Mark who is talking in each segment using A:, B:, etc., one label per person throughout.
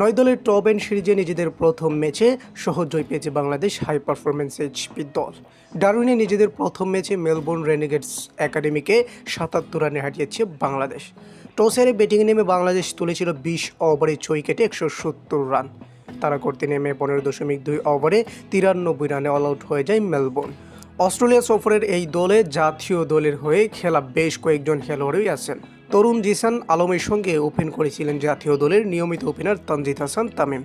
A: নয় দলের top and সিরিজে নিজেদের প্রথম ম্যাচে সহজ জয় পেয়েছে বাংলাদেশ হাই পারফরমেন্স এইচপি দল। ডারুইনে নিজেদের প্রথম ম্যাচে মেলবোর্ন রেনিগেটস একাডেমিকে সাতাত্তর রানে হারিয়েছে বাংলাদেশ। টস হেরে ব্যাটিং নেমে বাংলাদেশ তুলেছিল বিশ ওভারে ছয় কেটে একশো সত্তর রান। তারা করতে নেমে পনেরো দশমিক দুই ওভারে তিরানব্বই রানে অল আউট হয়ে যায় মেলবোর্ন। অস্ট্রেলিয়া সফরের এই দলে জাতীয় দলের হয়ে খেলা বেশ কয়েকজন খেলোয়াড়ই আছেন। তরুণ জিসান আলমের সঙ্গে ওপেন করেছিলেন জাতীয় দলের নিয়মিত ওপেনার তানজিদ হাসান তামিম।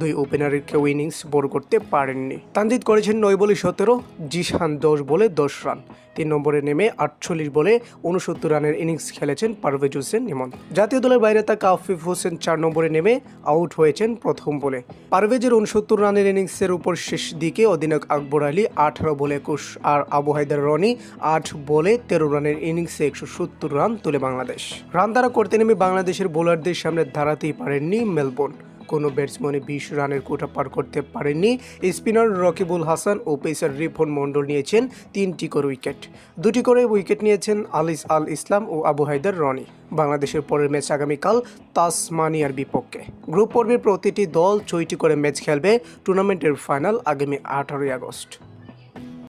A: দুই ওপেনারের কেউ ইনিংস বোর করতে পারেননি। তানজিদ করেছেন নয় বলে সতেরো জিসান দশ বলে দশ রান। তিন নম্বরে নেমে আটচল্লিশ বলে উনসত্তর রানের ইনিংস খেলেছেন পারভেজ হোসেন ইমন। জাতীয় দলের বাইরে থাকা আফিফ হোসেন চার নম্বরে নেমে আউট হয়েছেন প্রথম বলে। পারভেজের উনসত্তর রানের ইনিংসের উপর শেষ দিকে অধিনায়ক আকবর আলী আঠারো বলে একুশ, আর আবু হায়দার রনি আট বলে তেরো রানের ইনিংসে একশো সত্তর রান তোলে বাংলাদেশ। রান দ্বারা করতে নেমে বাংলাদেশের বোলারদের সামনে দাঁড়াতেই পারেননি মেলবোর্ন। কোনো ব্যাটসম্যানে বিশ রানের কোটা পার করতে পারেননি। স্পিনার রকিবুল হাসান ও পেসার রিফন মণ্ডল নিয়েছেন তিনটি করে উইকেট। দুটি করে উইকেট নিয়েছেন আলিস আল ইসলাম ও আবু হায়দার রনি। বাংলাদেশের পরের ম্যাচ আগামীকাল তাসমানিয়ার বিপক্ষে। গ্রুপ পর্বের প্রতিটি দল ছয়টি করে ম্যাচ খেলবে। টুর্নামেন্টের ফাইনাল আগামী আঠারোই আগস্ট।